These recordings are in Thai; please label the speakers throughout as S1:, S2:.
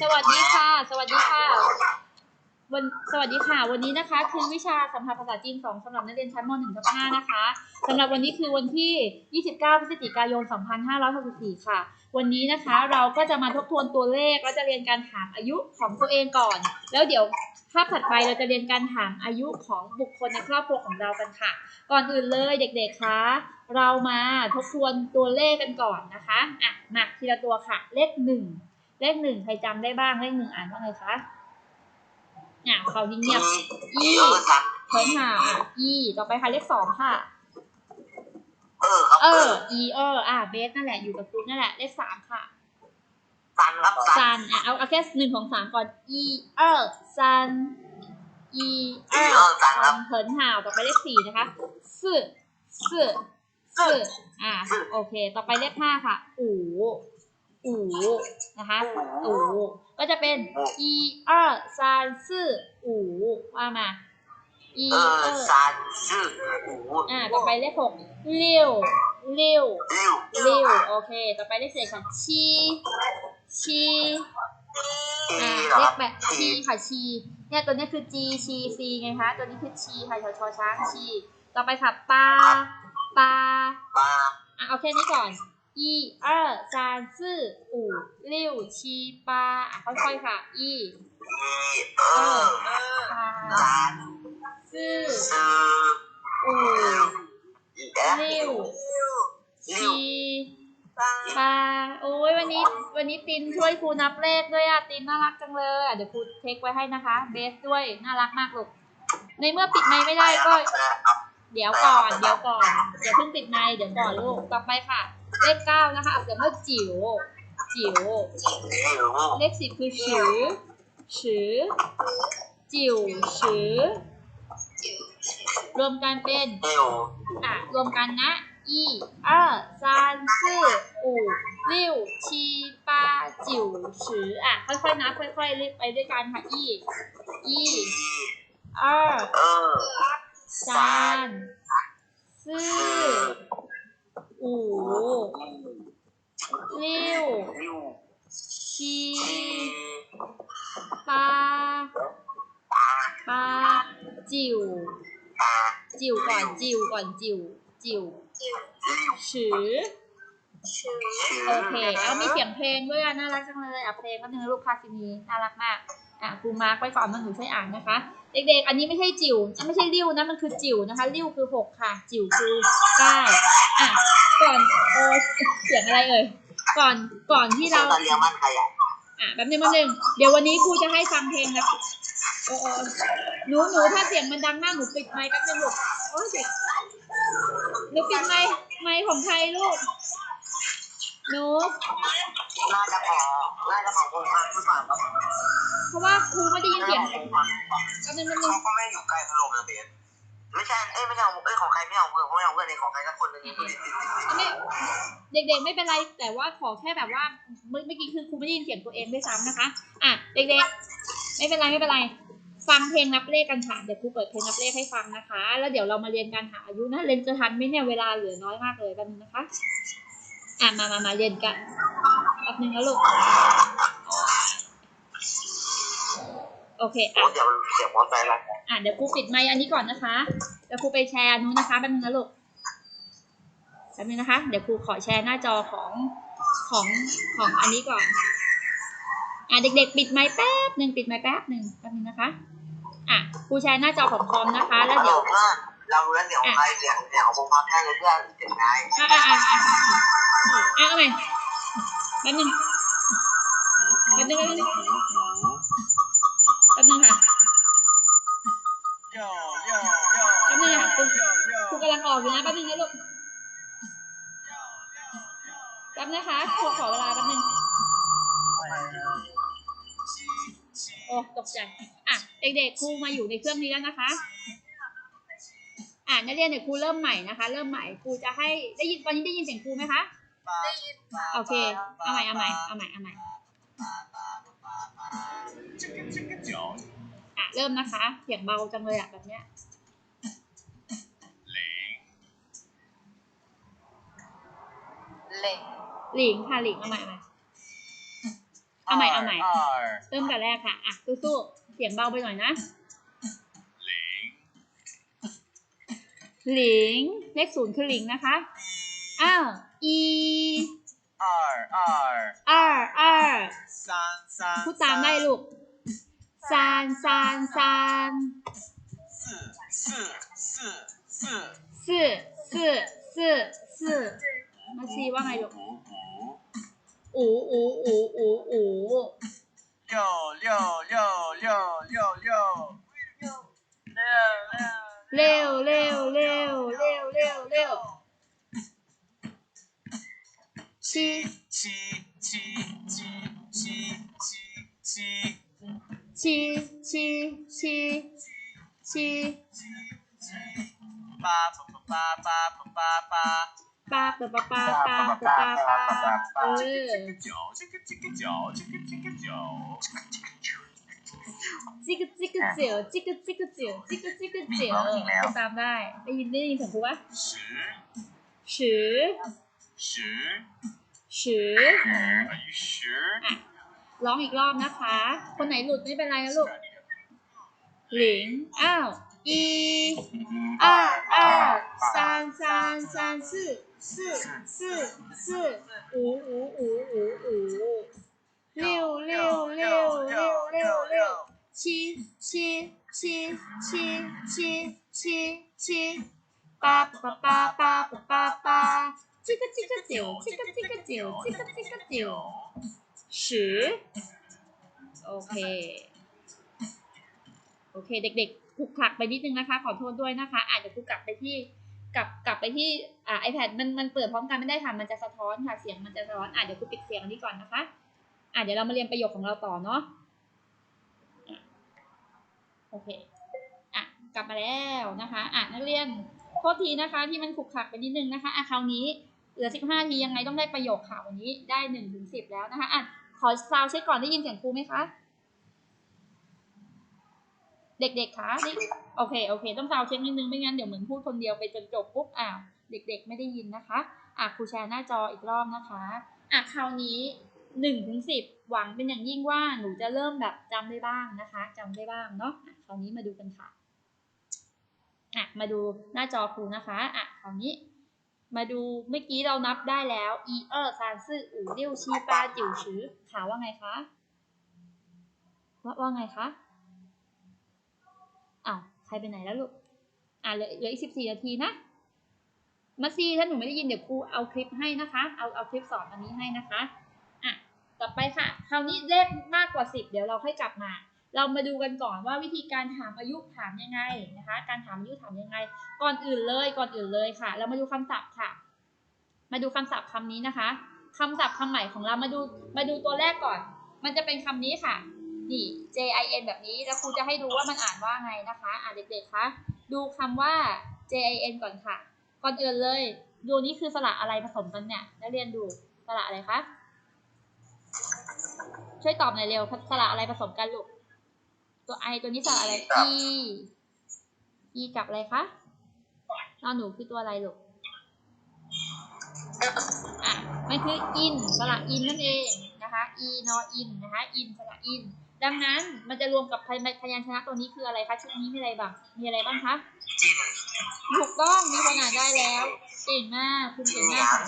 S1: สวัสดีค่ะ สวัสดีค่ะ วันสวัสดีค่ะ วันนี้นะคะคือวิชาสัมภาษณ์ภาษาจีน2สำหรับนักเรียนชั้นม .1 ทับ5นะคะสำหรับวันนี้คือวันที่ 29 พฤศจิกายน 2564 ค่ะ วันนี้นะคะเราก็จะมาทบทวนตัวเลขและจะเรียนการถามอายุของตัวเองก่อน แล้วเดี๋ยวภาพถัดไปเราจะเรียนการถามอายุของบุคคลในครอบครัวของเรากันค่ะ ก่อนอื่นเลยเด็กๆคะเรามาทบทวนตัวเลขกันก่อนนะคะอะมาทีละตัวค่ะ เลขหนึ่ง เลขหนึ่งใครจำได้บ้างเลขหนึ่งอ่านว่าไงคะเนี่าเขาเงียบ
S2: อี
S1: เพิ่นหาอีต่อไปค่ะเลขสองค่ะ เออ
S2: เอ
S1: อ
S2: อี
S1: เออ อ่าเบสนั่นแหละอยู่กับกูนั่นแหละเลขสามค่ะ
S2: ซันครับซัน
S1: อะเอาเอาแค่หนึ่งของสามก่อนอีเออซันอีเออซันเพิ่นหาต่อไปเลขสี่นะคะสื่สื่สื่อ่าโอเค ต่อไปเลขห้าค่ะอู๋ อูนะคะอูก็จะเป็นอีเออซานซื่ออูว่ามาอี
S2: เออซานซื่
S1: ออูอ่าต่อไปเลขหกเลี้ยวเลี้ยวเลี้ยวโอเค ต่อไปเลขเจ็ดค่ะชีชีอ่า
S2: เล
S1: ขแปดชีค่ะชีเนี่ยตัวนี้คือจีชีซีไงคะ ตัวนี้คือชีค่ะชอชอช้างชี ต่อไปค่ะปลาปลาอะเอาแค่นี้ก่อน 一二三四五六七八อ่ะค่อยๆค่ะ一
S2: 一二
S1: 三
S2: 三
S1: 四
S2: 四
S1: 五
S2: 六
S1: 六七八โอ้ยวันนี้ วันนี้ตินช่วยครูนับเลขด้วยอ่ะตินน่ารักจังเลยอ่ะเดี๋ยวครูเช็คไว้ให้นะคะ เบสด้วยน่ารักมากลูกในเมื่อปิดไมค์ไม่ได้ก็ เดี๋ยวก่อน เดี๋ยวก่อนเดี๋ยวเพิ่งปิดไมค์เดี๋ยวก่อนลูก ต่อไปค่ะ เลขเก้านะคะออกเสียงว่าจิ๋วจิ๋วเลขสิบคือฉือฉือจิ๋วฉือรวมกันเป็นอะรวมกันนะอีเออซานซื่ออู่ลิ้วชีปาจิ๋วฉืออะค่อยๆนะค่อยๆไปด้วยกันค่ะอีอี
S2: เออ
S1: ซาน
S2: ซื่
S1: อ โอ้ริ้
S2: ว
S1: ชีปลาปลาจิ๋วจิ๋วก่อนจิ๋วก่อ
S2: น
S1: จิ๋ว
S2: จิ๋
S1: โอเคเอามีเสียงเพลงด้วยน่ารักจังเลยอะเพลงก็หนึ่งลูกพาซินีน่ารักมากอะครูมาร์กไปก่อนมันหนูช่วยอ่านนะคะ เด็กๆ อันนี้ไม่ใช่จิ๋วไม่ใช่ริ้วนะมันคือจิ๋วนะคะริ้วคือหกค่ะ จิ๋วคือเก้าอะ ก่อนโอเสียงอะไรเอ่ยก่อนก่อนที่เรา
S2: ตอนเรียนบ้านใครอะ
S1: อะแป๊บนึงแป๊บนึงเดี๋ยววันนี้ครูจะให้ฟังเพลงแล้วโอ้โอ้หนูหนูถ้าเสียงมันดังมากหนูปิดไมค์แป๊บนึงลูกโอ้ยเด็กหนูปิดไมค์ไมค์ของใครลูกหนู
S2: น่าจะขอน่าจะขอคนพักหรือเปล่าครับ
S1: เพราะว่าครูไม่ได้ยินเสียง
S2: น่าจะขอคนพัก
S1: แป๊บนึงแป๊บนึง
S2: เขาก็ไม่อยู่ใกล้พัดลมนะเบส ไม่ใช่เอ้ยไม่ใช่ของเอ้ยของใครไม่เอาเพื่อนไม่เอาเพื่อนในของใครสักคนหนึ่งติดติดติดติด
S1: เด็กๆไม่เป็นไรแต่ว่าขอแค่แบบว่าเมื่อเมื่อกี้คือครูไม่ได้ยินเสียงตัวเองด้วยซ้ำนะคะ อะเด็กๆ ไม่เป็นไรไม่เป็นไร ฟังเพลงนับเลขกันค่ะเดี๋ยวครูเปิดเพลงนับเลขให้ฟังนะคะ แล้วเดี๋ยวเรามาเรียนการหาอายุนะเรียนจะทันไหมเนี่ยเวลาเหลือน้อยมากเลยแป๊บนึงนะคะ อะมามามาเรียนกันแป๊บนึงนะลูก โอเค
S2: โอ้
S1: อะ
S2: เดี๋ยวเสียงมอเตอร์ไซค์ละ
S1: อะเดี๋ยวครูปิดไมค์อันนี้ก่อนนะคะเดี๋ยวครูไปแชร์อันนู้นนะคะแป๊บนึงนะลูกแป๊บนึงนะคะ เดี๋ยวครูขอแชร์หน้าจอของของของอันนี้ก่อน อะเด็กๆ ปิดไมค์แป๊บหนึ่งปิดไมค์แป๊บหนึ่งแป๊บนึงนะคะ อะครูแชร์หน้าจอของคอมนะคะ แล้วเดี๋ยว
S2: เพื่อนเรารู้แล้วเสียงของใครเสียงเสียงของผมพักแค่เลยเพื่อนเสียงไง
S1: อะอะอะอะอะเอาใหม่แป๊บนึงแป๊บนึงแป๊บนึง ออกอยู่นะแป๊บนึงนะลูกแป๊บนะคะครูขอเวลาแป๊บนึงโอ้ตกใจอะเด็กๆครูมาอยู่ในเครื่องนี้แล้วนะคะ อะนักเรียนเดี๋ยวครูเริ่มใหม่นะคะ เริ่มใหม่ครูจะให้ได้ยินตอนนี้ได้ยินเสียงครูไหมคะโอเคเอาใหม่เอาใหม่เอาใหม่เอาใหม่
S3: Chicka, chicka, Joe.
S1: อะเริ่มนะคะเสียงเบาจังเลยอะแบบเนี้ย
S3: 零
S1: หลิงค่ะหลิงเอาใหม่เอาใหม่ เอาใหม่เอาใหม่
S3: 二
S1: เริ่มแต่แรกค่ะ อ่ะสู้ๆเสียงเบาไปหน่อยนะ
S3: 零
S1: หลิง เลขศูนย์คือหลิงนะคะ
S3: 一
S1: อ้าว e
S3: 二二
S1: r r
S3: 三三
S1: พูดตามได้ลูกซานซานซาน
S3: 四四四四
S1: สื่อสื่อ มาองซีว่าไงลูกอูอูอูอูอู
S3: เลี้ยวเลี้ยว
S1: เลี้ยวเลี้ยวเลี้ยวเลี้ยวเร็วเร็วเร็วเร็
S3: วเร็วเร็ว
S1: ชี้ชี้ชี้ชี้
S3: ชี้ชี้ชี้ชี้ชี้ชี้ชี้
S1: ปาปาปาปาปาปา ปาปาเออ
S3: 脚，这个这个脚，这个这个脚。
S1: จิกจิกเจียวจิกจิกเจียวจิกจิกเจียวพูดตามได้ได้ยินได้ยินเสียงครูปะ
S3: 十
S1: ชือ
S3: 十
S1: ชือ
S3: 等于十。
S1: ร้องอีกรอบนะคะ คนไหนหลุดไม่เป็นไรนะลูก หลิง อ้าว อี二二三三三四 四四四五五五五五六六六六六六七七七七七七七八八八八八八八这个这个九这个这个九这个这个九十โอเค โอเค เด็กๆคลุกคลักไปนิดนึงนะคะ ขอโทษด้วยนะคะ อาจจะครูกลับไปที่ กลับกลับไปที่อ่า iPad มันมันเปิดพร้อมกันไม่ได้ค่ะ มันจะสะท้อนค่ะ เสียงมันจะสะท้อน อะเดี๋ยวครูปิดเสียงอันนี้ก่อนนะคะ อะเดี๋ยวเรามาเรียนประโยคของเราต่อเนาะโอเค อะ กลับมาแล้วนะคะ อะนักเรียนโทษทีนะคะ ที่มันขุกขักไปนิดนึงนะคะ อะคราวนี้เหลือ 15 ทียังไงต้องได้ประโยคค่ะวันนี้ได้1ถึง10 แล้วนะคะ อะ ขอซาวเช็คก่อนได้ยินเสียงครูไหมคะ เด็กๆคะได้โอเคโอเค ต้องซาวเช็คนิดนึงไม่งั้นเดี๋ยวเหมือนพูดคนเดียวไปจนจบปุ๊บอ้าวเด็ก ๆ ไม่ได้ยินนะคะอะครูแชร์หน้าจออีกรอบนะคะอะคราวนี้หนึ่งถึงสิบหวังเป็นอย่างยิ่งว่าหนูจะเริ่มแบบจำได้บ้างนะคะจำได้บ้างเนาะคราวนี้มาดูกันค่ะอะมาดูหน้าจอครูนะคะอะคราวนี้ มาดูเมื่อกี้เรานับได้แล้วอีเออร์ซานซื่ออู่เลี้ยวชีปาจิ๋วชือขาว่าไงคะว่าว่าไงคะ อ้าวใครไปไหนแล้วลูก อ่าเหลือเหลืออีกสิบสี่นาทีนะ มาซีถ้าหนูไม่ได้ยินเดี๋ยวครูเอาคลิปให้นะคะ เอาเอาคลิปสอนอันนี้ให้นะคะ อะ ต่อไปค่ะ คราวนี้เลขมากกว่าสิบเดี๋ยวเราค่อยกลับมาเรามาดูกันก่อนว่าวิธีการถามอายุถามยังไงนะคะ การถามอายุถามยังไง ก่อนอื่นเลยก่อนอื่นเลยค่ะ เรามาดูคำศัพท์ค่ะ มาดูคำศัพท์คำนี้นะคะคำศัพท์คำใหม่ของเรามาดูมาดูตัวแรกก่อน มันจะเป็นคำนี้ค่ะ นี่ J I N แบบนี้แล้วครูจะให้ดูว่ามันอ่านว่าไงนะคะอ่านเด็กๆคะดูคำว่า J I N ก่อนค่ะ ก่อนอื่นเลยดูนี่คือสระอะไรผสมกันเนี่ยนักเรียนดูสระอะไรคะช่วยตอบหน่อยเร็วสระอะไรผสมกันลูกตัว I ตัวนี้สระอะไร E E กับอะไรคะนอนหนูคือตัวอะไรลูกอะมันคือ in สระ in นั่นเองนะคะ e นอ in นะคะ in สระ in ดังนั้นมันจะรวมกับพยัญพยัญชนะตัวนี้คืออะไรคะชุดนี้มีอะไรบ้างมีอะไรบ้างคะ
S2: จิน
S1: ถูกต้องมีคนอ่านได้แล้ว เก่งมากคุณเก่งมากค่ะ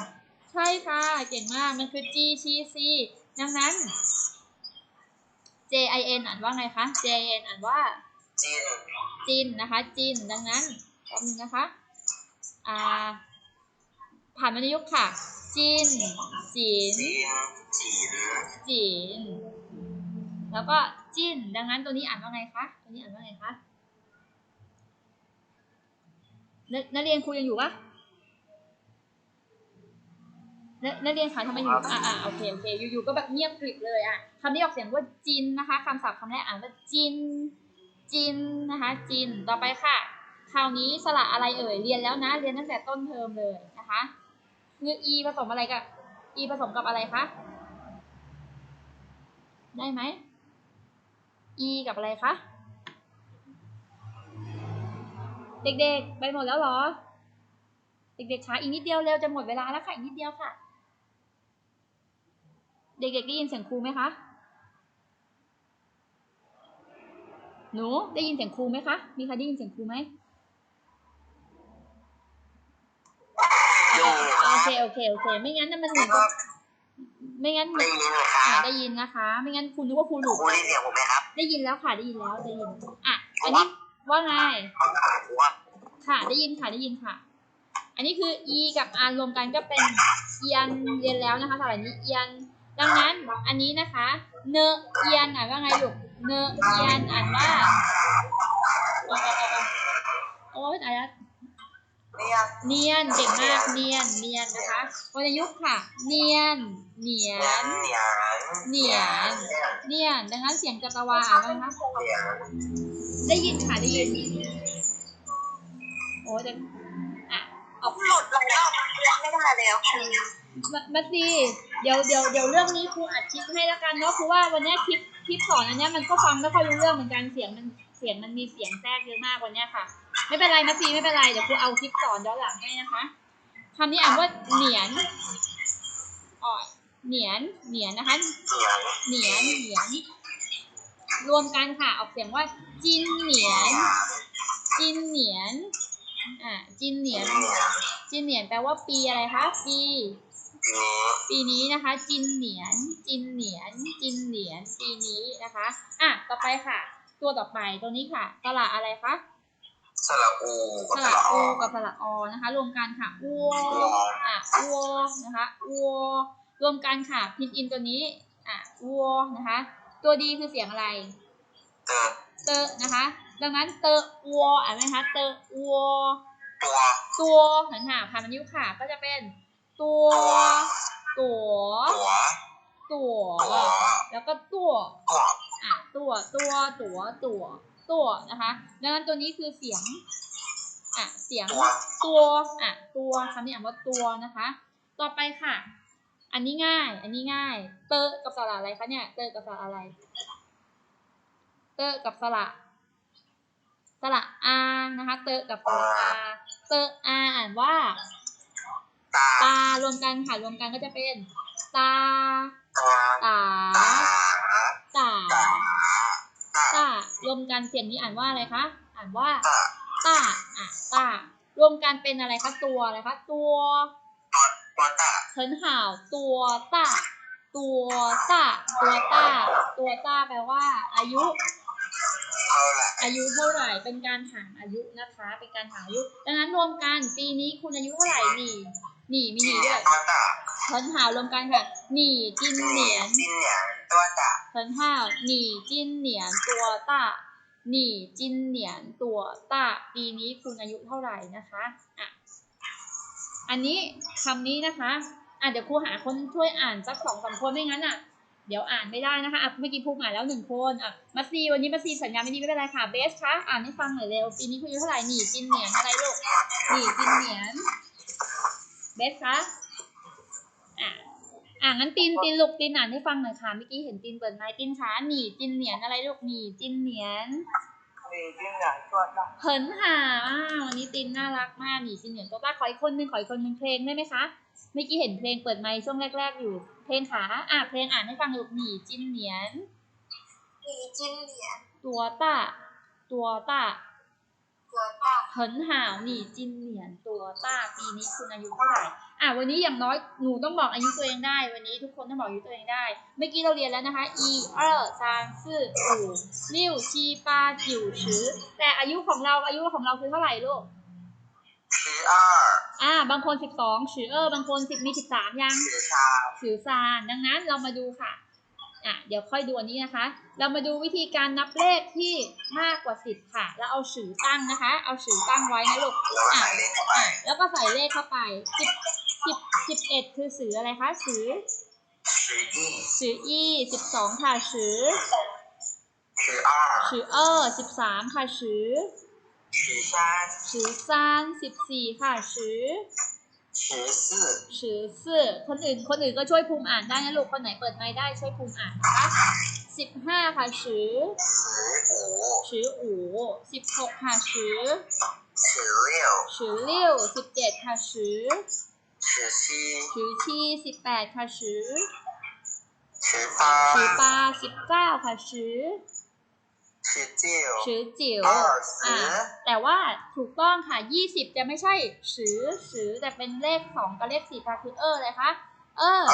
S1: ใช่ค่ะ เก่งมากมันคือ G C C ดังนั้น J I N อ่านว่าไงคะ J I N อ่านว่า
S2: จิน
S1: จินนะคะจินดังนั้นแป๊บนึงนะคะอ่าผ่านวรรณยุกต์ค่ะจินจิน
S2: จินจิน
S1: จิน แล้วก็จินดังนั้นตัวนี้อ่านว่าไงคะ ตัวนี้อ่านว่าไงคะนนักเรียนครูยังอยู่ปะนนักเรียนคะทำไมอยู่ อ่าอ่าโอเค โอเค อยู่ๆ ก็แบบเงียบกริบเลยอะคำนี้ออกเสียงว่าจินนะคะคำศัพท์คำแรกอ่านว่าจิน จินนะคะ จิน ต่อไปค่ะ คราวนี้สระอะไรเอ่ย เรียนแล้วนะ เรียนตั้งแต่ต้นเทอมเลยนะคะคือ e ผสมอะไรกับ e ผสมกับอะไรคะ ได้ไหม e กับอะไรคะ เด็กๆ ไปหมดแล้วเหรอ เด็กๆช้าอีกนิดเดียวเร็วจะหมดเวลาแล้วค่ะ อีกนิดเดียวค่ะ เด็กๆได้ยินเสียงครูไหมคะ หนูได้ยินเสียงครูไหมคะ มีใครได้ยินเสียงครูไหมโอเคโอเคโอเค ไม่งั้นนั่นมันเหมือนกับ ไม่งั้น
S2: ได้ยินไหมครั
S1: อ่า
S2: บ
S1: ได้ยินนะคะ ไม่งั้นคุณนึกว่าครูหลุด
S2: ครูได้ยินเสียงผมไหมครับ
S1: ได้ยินแล้วค่ะได้ยินแล้วได้ยิน อะ อันนี้ว่าไง
S2: ครูว่า
S1: ค่ะ ได้ยินค่ะได้ยินค่ะ อันนี้คือ e กับ r รวมกันก็เป็นเอียนเรียนแล้วนะคะสถานีเอียน ดังนั้นอันนี้นะคะ เนเอียนอ่านว่าไงลูกเนเอียนอ่านว่าโอ้โอ้โอ้โอ้โอ้ยตายแล้ว
S2: เนี่ย
S1: เนียนเก่งมากเนียนเนียนนะคะวรรณยุกต์ค่ะ เนียนเหนีย
S2: เหนีย
S1: น
S2: นเหนียน
S1: เนียนดังนั้นเสียงกตวาอ่านว่าไงคะ
S2: เหนียน
S1: ได้ยินค่ะได้ยินโอ้ยแต่อะออก
S2: หลุดแล้วไม่ได้แล้วครู
S1: มามาสิเดี๋ยวเดี๋ยวเดี๋ยวเรื่องนี้ครูอัดคลิปให้แล้วกันเนาะเพราะว่าวันเนี้ยคลิปคลิปสอนอันเนี้ยมันก็ฟังไม่ค่อยรู้เรื่องเหมือนกันเสียงมันเสียงมันมีเสียงแทรกเยอะมากวันเนี้ยค่ะ ไม่เป็นไรมาสิไม่เป็นไร เดี๋ยวครูเอาคลิปสอนย้อนหลังให้นะคะคำนี้อ่านว่าเหนียนอ่อยเหนียน เหนียนนะคะ
S2: เหนียน
S1: เหนียนเหนียนรวมกันค่ะ ออกเสียงว่าจินเหนียน จินเหนียน อ่า จินเหนียน
S2: เหนียน
S1: จินเหนียนแปลว่าปีอะไรคะ ปี
S2: นี้
S1: ปีนี้นะคะ จินเหนียน จินเหนียน จินเหนียน ปีนี้นะคะ อะ ต่อไปค่ะ ตัวต่อไป ตัวนี้ค่ะสระอะไรคะ
S2: สระอู
S1: สระโอกับสระอนะคะ รวมกันค่ะอัวอะอัวนะคะอัวรวมกันค่ะพินอินตัวนี้อะอัวนะคะ ตัวดีคือเสียงอะไร
S2: เตอ
S1: เตอนะคะ ดังนั้นเตออัวอ่านไหมคะเตออัว
S2: ตัว
S1: ตัวหันหาพามันยุค่ะ ก็จะเป็น ตัว ตัว
S2: ตัว
S1: ตัว
S2: ตัว
S1: แล้วก็ตัว
S2: ตัว
S1: อะตัวตัวตัวตัว ตัวนะคะ ดังนั้นตัวนี้คือเสียงอะเสียง
S2: ตัว
S1: ตัวอะตัวคำนี้อ่านว่าตัวนะคะ ต่อไปค่ะ อันนี้ง่าย อันนี้ง่าย เตอกับสระอะไรคะเนี่ย เตอกับสระอะไร เตอกับสระสระอานะคะ เตอกับสระอาเตออาอ่านว่า
S2: ตา
S1: ตารวมกันค่ะรวมกันก็จะเป็นตา
S2: ตา
S1: ตา
S2: ตา
S1: ตา
S2: ตา
S1: ตารวมกันเสียงนี้อ่านว่าอะไรคะอ่านว่า
S2: ตา
S1: ตาอะตารวมกันเป็นอะไรคะตัวอะไรคะตัว
S2: ตัวตา
S1: เฉินห่าวตัวตาตัวตาตัวตาตัวตาแปลว่า อายุ
S2: เท่าไหร่
S1: อายุเท่าไหร่ เป็นการถามอายุนะคะ เป็นการถามอายุ ดังนั้นรวมกันปีนี้คุณอายุเท่าไหร่หนี่ หนี่มีหนี่ด้วย
S2: ตัวตา
S1: เฉินห่าวรวมกันค่ะ หนี่จิน
S2: เห
S1: เห
S2: นี
S1: นี
S2: ย
S1: ย
S2: น
S1: น
S2: จินเหนียนตัวตา
S1: เฉินห่าวหนี่จินเหนียนตัวตาหนี่จินเหนียนตัวตาปีนี้คุณอายุเท่าไหร่นะคะอะอันนี้คำนี้นะคะอะเดี๋ยวครูหาคนช่วยอ่านสักสองสามคนไม่งั้นอะ เดี๋ยวอ่านไม่ได้นะคะอะเมื่อกี้ภูมิอ่านแล้วหนึ่งคนอะมาซีวันนี้มาซีสัญญาณไม่ดีไม่เป็นไรค่ะเบสคะอ่านให้ฟังหน่อยเร็วปีนี้คุณอายุเท่าไหร่หนี่จินเหนียนอะไรลูกหนี่จินเหนียน เบสคะอะอะงั้นตินตินลูกตินอ่านให้ฟังหน่อยค่ะเมื่อกี้เห็นตินเปิดไม้ตินคาหนีจินเหนียนอะไรลูกหนีจินเหนียน
S2: ดีจริงอะชวนนะ
S1: เหินหาวันนี้ตินน่ารักมากหนีจินเหนียนตัวป้าขออีกคนหนึ่งขออีกคนหนึ่งเพลงได้ไหมคะเมื่อกี้เห็นเพลงเปิดไม้ช่วงแรก ๆ อยู่ เพลงขาอะเพลงอ่านให้ฟังลูกหนีจินเหนียน
S4: หนีจินเหนียน
S1: ตัวต้าตัวต้า เหินห่าวหนีจินเหลียนตัวตาปีนี้คุณอายุเท่าไหร่อ่าวันนี้อย่างน้อยหนูต้องบอกอายุตัวเองได้ วันนี้ทุกคนต้องบอกอายุตัวเองได้ เมื่อกี้เราเรียนแล้วนะคะอีเออซานซื่ฉือแต่อายุของเราอายุของเราคือเท่าไหร่ลูก
S2: ชืออ้า
S1: อ่าบางคนสิบสองชืเออบางคนสิบมีสิบสามยัง
S2: ชือซา
S1: นชืซานดังนั้นเรามาดูค่ะ อะเดี๋ยวค่อยดูอันนี้นะคะ เรามาดูวิธีการนับเลขที่มากกว่าสิบค่ะ แล้วเอาสือตั้งนะคะ เอาสือตั้งไว้นะลูกอะแล้วก็ใส่เลขเข้าไปสิบสิบสิบเอ็ดคือสืออะไรคะสือสืออีสิบสองค่ะสือสือเออสิบสามค่ะสือสือซานสิบสี่ค่ะสือ สือสือคนอื่นคนอื่นก็ช่วยภูมิอ่านได้นะลูกคนไหนเปิดไม้ได้ช่วยภูมิอ่านนะคะสิบห้าค่ะชือชืออูสิบหกค่ะชือชือเลี้ยวสิบเจ็ดค่ะชือชือชีสิบแปดค่ะชือชือปาสิบเก้าค่ะชือ
S2: ชื่อจิ๋ว
S1: ชื่อจิ๋วอ่าแต่ว่าถูกต้องค่ะยี่สิบจะไม่ใช่สือสือแต่เป็นเลขสองกับเลขสี่ค่ะคือเออเลยคะเออ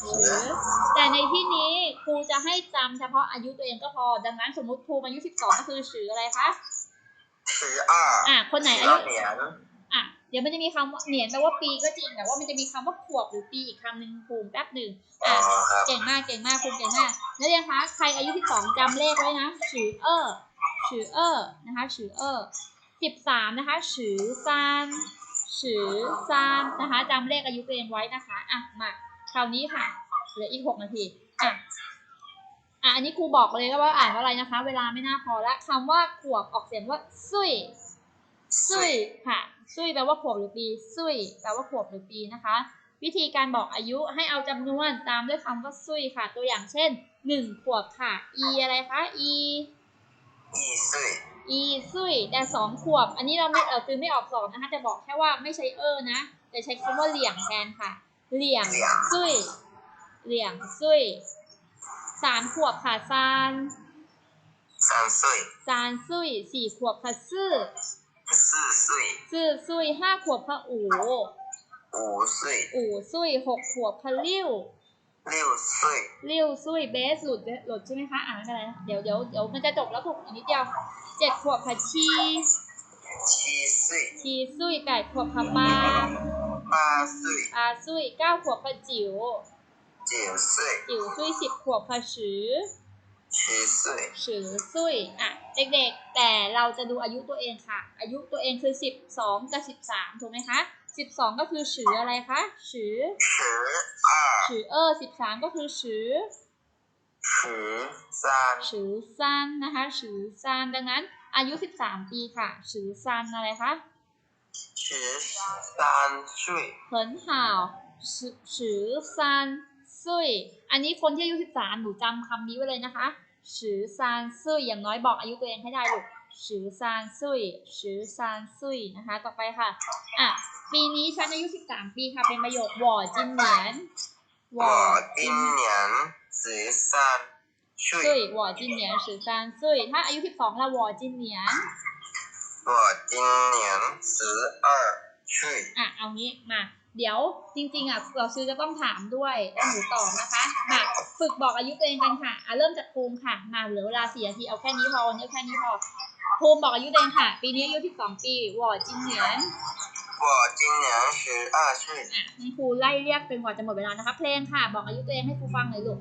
S2: ห
S1: รือแต่ในที่นี้ครูจะให้จำเฉพาะอายุตัวเองก็พอ ดังนั้นสมมติครูอายุสิบสองก็คือสืออะไรคะ
S2: สือ
S1: อ่าอ่าคนไหนอายุ ดี๋ยวมันจะมีคำว่าเหนียนแปลว่าปีก็จริง แต่ว่ามันจะมีคำว่าขวบหรือปีอีกคำหนึ่งภูมิแป๊บหนึ่ง
S2: อ๋อ
S1: อะ
S2: ครับ
S1: เก่งมากเก่งมากคุณเก่งมากนักเรียนคะใครอายุที่สองจำเลขไว้นะฉือเออฉือเออนะคะฉือเออสิบสามนะคะฉือซานฉือซานนะคะจำเลขอายุตัวเองไว้นะคะอะมาคราวนี้ค่ะเหลืออีกหกนาทีอะอะอันนี้ครูบอกเลยว่าอ่านว่าอะไรนะคะ เวลาไม่น่าพอละคำว่าขวบออกเสียงว่าซุย ซุยค่ะซุยแปลว่าขวบหรือปีซุยแปลว่าขวบหรือปีนะคะ วิธีการบอกอายุให้เอาจำนวนตามด้วยคำว่าซุยค่ะ ตัวอย่างเช่น1ขวบค่ะ e อะไรคะ e
S2: อีซุ
S1: ยอีซุยแต่สองขวบ อันนี้เราไม่เออคือไม่ออกสองนะคะจะบอกแค่ว่าไม่ใช้เออนะแต่ใช้คำว่าเหลี่ยงแทนค่ะ เหลี่ยงซุยเหลี่ยงซุยสามขวบค่ะซาน
S2: ซาน
S1: ซุยซานซุยสี่ขวบค่ะซื่อ
S2: 四岁
S1: ซื่อซุยห้าขวบค่ะอู
S2: 五岁
S1: อู่ซุยหกขวบค่ะลิ้ว
S2: 六岁
S1: ลิ้วซุยเบสหลุดหลุดใช่ไหมคะอ่านไม่เป็นไรนะเดี๋ยวเดี๋ยวเดี๋ยวมันจะจบแล้วถูกอีกนิดเดียวเจ็ดขวบค่ะชี
S2: 七岁
S1: ชีซุยแปดขวบค่ะปา
S2: 八岁
S1: อาซุยเก้าขวบค่ะจิ๋ว
S2: 九岁
S1: จิ๋วซุยสิบขวบค่ะ
S2: เฉื
S1: อซุยอะเด็กๆ แต่เราจะดูอายุตัวเองค่ะ อายุตัวเองคือสิบสองกับสิบสามถูกไหมคะสิบสองก็คือฉืออะไรคะฉือ
S2: เฉื
S1: อเออสิบสามก็คือฉือ
S2: เฉยซาน
S1: ฉือซานนะคะฉือซานดังนั้น อายุสิบสามปีค่ะฉือซานอะไรคะ
S2: เฉยซานซุย
S1: เหินห่าวฉือซานซุยอันนี้คนที่อายุสิบสามหนูจำคำนี้ไว้เลยนะคะ สือซานซุยอย่างน้อยบอกอายุตัวเองให้ได้ลูกสือซานซุยสือซานซุยนะคะ ต่อไปค่ะอะปีนี้ฉันอายุสิบสามปีค่ะ เป็นประโยคหวอจินเหนียนหวอจิ
S2: นเห
S1: นี
S2: ยนสือ
S1: ซา
S2: นซุย
S1: หวอจินเหนียนสือซานซุยถ้าอายุสิบสองละหวอจินเหนียน
S2: หวอจินเหนียนสิบส
S1: อง ใช่อะเอางี้มาเดี๋ยวจริงๆอะเราซื้อจะต้องถามด้วยแล้วหนูตอบนะคะมาฝึกบอกอายุตัวเองกันค่ะอะเริ่มจากภูมิค่ะ มาเหลือเวลาสี่นาทีเอาแค่นี้พอวันนี้แค่นี้พอภูมิบอกอายุตัวเองค่ะ ปีนี้อายุที่สองปีวอจิงเหนียน
S2: วอจิงเห
S1: นียนสิบห้าสิอะครูไล่เรียกเป็นวอจะหมดเวลานะคะ เพลงค่ะ บอกอายุตัวเองให้ครูฟังหน่อยลูก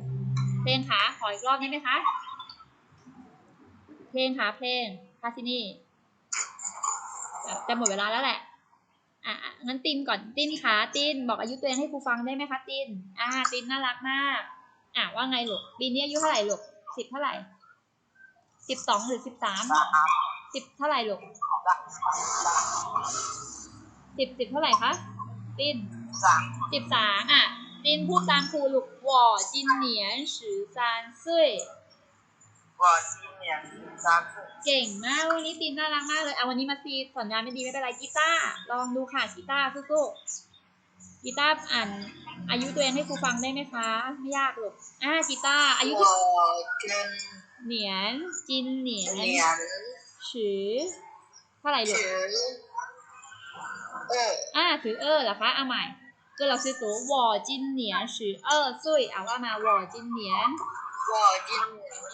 S1: เพลงค่ะขออีกรอบได้ไหมคะเพลงค่ะเพลงคาสินี่จะหมดเวลาแล้วแหละ อะงั้นตินก่อนตินคะตินบอกอายุตัวเองให้ครูฟังได้ไหมคะตินอ่าตินน่ารักมาก อะว่าไงลูกตินนี่อายุเท่าไหร่ลูกสิบเท่าไหร่สิบสองหรือสิบสามสิบเท่าไหร่ลูกสิบสิบเท่าไหร่คะติน
S2: สิ
S1: บสามอะตินพูดตามครูลูกวอจินเห
S2: นียนสือซานซื่อ
S1: เก่งมากวันนี้ตีนน่ารักมากเลยเอาวันนี้มาซีสัญญาณไม่ดีไม่เป็นไรกีตาร์ลองดูค่ะกีตาร์สู้ๆกีตาร์อ่านอายุตัวเองให้ครูฟังได้ไหมคะ ไม่ยากหรอกอ่ากีตาร์อายุว
S2: อเกน
S1: เหนียนจินเหนียนสือเท่าไหร่หรอก
S2: เอ
S1: ออ่าถือเออเหรอคะเอาใหม่ก็เราซื้อตัววอจินเหนียนชือเออซุยเอาว่ามา วอจิ
S2: นเหนียนวอจิน
S1: เหนียน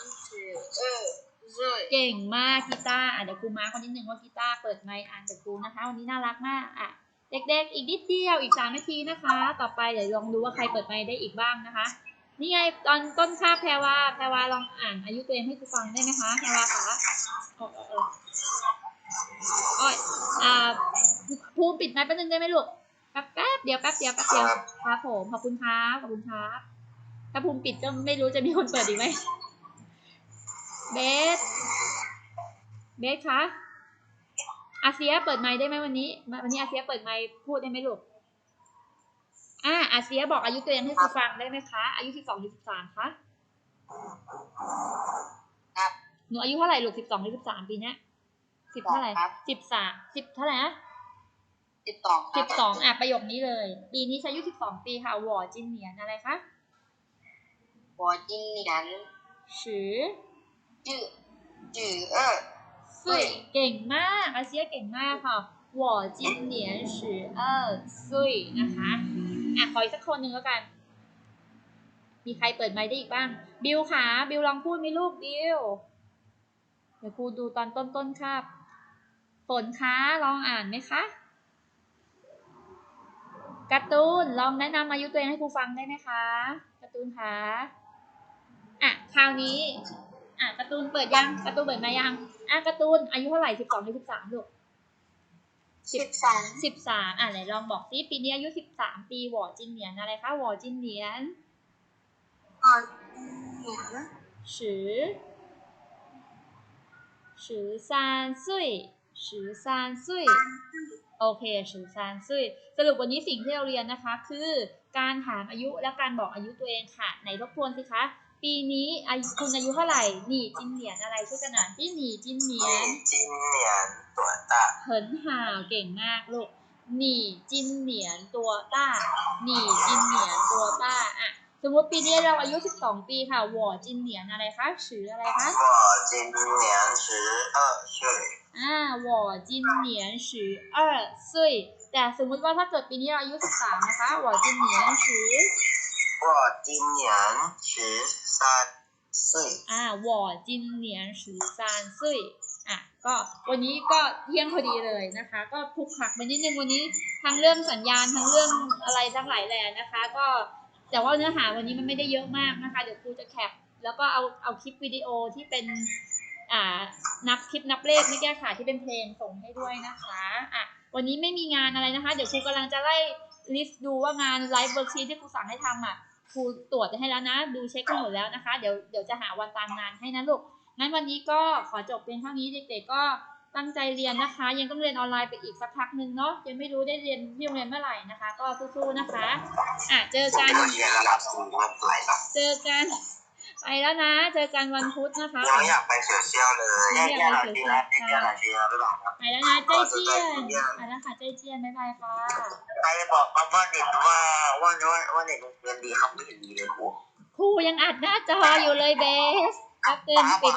S1: เก่งมากกีตาร์อะเดี๋ยวครูมาคนนิดนึงว่ากีตาร์เปิดไมค์อ่านจากครูนะคะ วันนี้น่ารักมากอะเด็กๆ อีกนิดเดียวอีกสามนาทีนะคะ ต่อไปเดี๋ยวลองดูว่าใครเปิดไมค์ได้อีกบ้างนะคะ นี่ไงตอนต้นคาบแพรวาแพรวาลองอ่านอายุตัวเองให้ครูฟังได้ไหมคะแพรวาคะโอ้โอ้โอ้โอ้ยอ่าภูมิปิดไมค์แป๊บนึงได้ไหมลูกแป๊บแป๊บเดียวแป๊บเดียวแป๊บเดียวครับผมขอบคุณครับขอบคุณครับถ้าภูมิปิดก็ไม่รู้จะมีคนเปิดอีกไหม เบส เบสคะ อาเซียเปิดไมค์ได้ไหมวันนี้ วันนี้อาเซียเปิดไมค์พูดได้ไหมลูก อ่า อาเซียบอกอายุตัวเองให้ครูฟังได้ไหมคะ อายุสิบสองสิบสามคะหนูอายุเท่าไหร่ลูกสิบสองสิบสามปีเนี้ยสิบเท่าไหร่สิบสามสิบเท่าไหร่นะ
S2: สิบสอง
S1: สิบสองอะประโยคนี้เลย ปีนี้ใช่อายุสิบสองปีค่ะวอจินเนียนอะไรคะ
S2: วอจิ
S1: นเนียน
S2: ชื่อ
S4: จือเออ
S1: สุยเก่งมากอาเซียเก่งมากค่ะ我今年十二岁นะคะอ่ะขออีกสักคนหนึ่งแล้วกัน มีใครเปิดไมค์ได้อีกบ้าง บิวค่ะบิวลองพูดไหมลูกบิวเดี๋ยวครูดูตอนต้นๆครับ ฝนคะลองอ่านไหมคะการ์ตูนลองแนะนำอายุตัวเองให้ครูฟังได้ไหมคะการ์ตูนคะอ่ะคราวนี้ อะการ์ตูนเปิดยังการ์ตูนเปิดมายังอะการ์ตูนอายุเท่าไหร่สิบสองหรือสิบสามลูก
S4: สิบสาม
S1: สิบสามอะไหนลองบอกซิปีนี้อายุสิบสามปีวอจินเนียนอะไรคะวอจินเนียน
S4: วอจินเนียน
S1: สือสือสานซุยสือสานซุยโอเคสือสานซุยสรุปวันนี้สิ่งที่เราเรียนนะคะ คือการถามอายุและการบอกอายุตัวเองค่ะไหนทบทวนสิคะ ปีนี้อายุคุณอายุเท่าไหร่หนี่จินเหนียนอะไรช่วยกันอ่านที่หนี่จินเหนีย
S2: นี่
S1: น
S2: 今年多大？
S1: เหินห่าวเก่งมากลูกหนี่จินเหนียนตัวต้าหนี่จินเหนียนตัวต้าอ่ะสมมติปีนี้เราอายุ 12 ปีค่ะหวอจินเหนียนอะไรคะชื่ออะไรคะ
S2: 我今年十二岁。
S1: อ่าหวอจินเหนียนชื่อ二岁แต่สมมุติว่าถ้าเกิดปีนี้เราอายุ 13 นะคะหวอจินเหนียนชื่อ
S2: 我今年十三岁。
S1: อ่าหวอจินเหนียนชื่อซานซุยอ่ะก็วันนี้ก็เที่ยงพอดีเลยนะคะ ก็ผูกผักไปนิดนึงวันนี้ทั้งเรื่องสัญญาณทั้งเรื่องอะไรทั้งหลายแหล่นะคะ ก็แต่ว่าเนื้อหาวันนี้มันไม่ได้เยอะมากนะคะ เดี๋ยวครูจะแคปแล้วก็เอาเอาคลิปวิดีโอที่เป็นอ่านับคลิปนับเลขนี่แก้ค่ะที่เป็นเพลงส่งให้ด้วยนะคะอ่ะวันนี้ไม่มีงานอะไรนะคะ เดี๋ยวครูกำลังจะไล่ลิสต์ดูว่างานไลฟ์เวิร์กชีที่ครูสั่งให้ทำอ่ะ ครูตรวจให้แล้วนะ ดูเช็คให้หมดแล้วนะคะ เดี๋ยวเดี๋ยวจะหาวันตามงานให้นะลูก งั้นวันนี้ก็ขอจบเพียงเท่านี้เด็กๆก็ตั้งใจเรียนนะคะ ยังต้องเรียนออนไลน์ไปอีกสักพักหนึ่งเนาะยังไม่รู้ได้เรียนที่โรงเรียนเมื่อไหร่นะคะ ก็สู้ๆนะคะ อะเจอกันเจอกัน ไปแล้วนะ เจอกันวันพุธนะคะ
S2: ยังไม่อยากไปเสียเชี่ยวเลยแย่หลายทีแล้วแย่หลายทีแล้วหรือเปล่าครับ
S1: ไปแล้วนะใจเจียนไปแล้วค่ะใจเจียนบ๊ายบายค่ะ
S2: ใครบอกครับว่าเน็ตว่าว่าว่าว่าเน็ตเรียนดีครับไม่เห็นดีเลยครู
S1: ครูยังอัดหน้าจออยู่เลยเบสแป๊บนึงปิด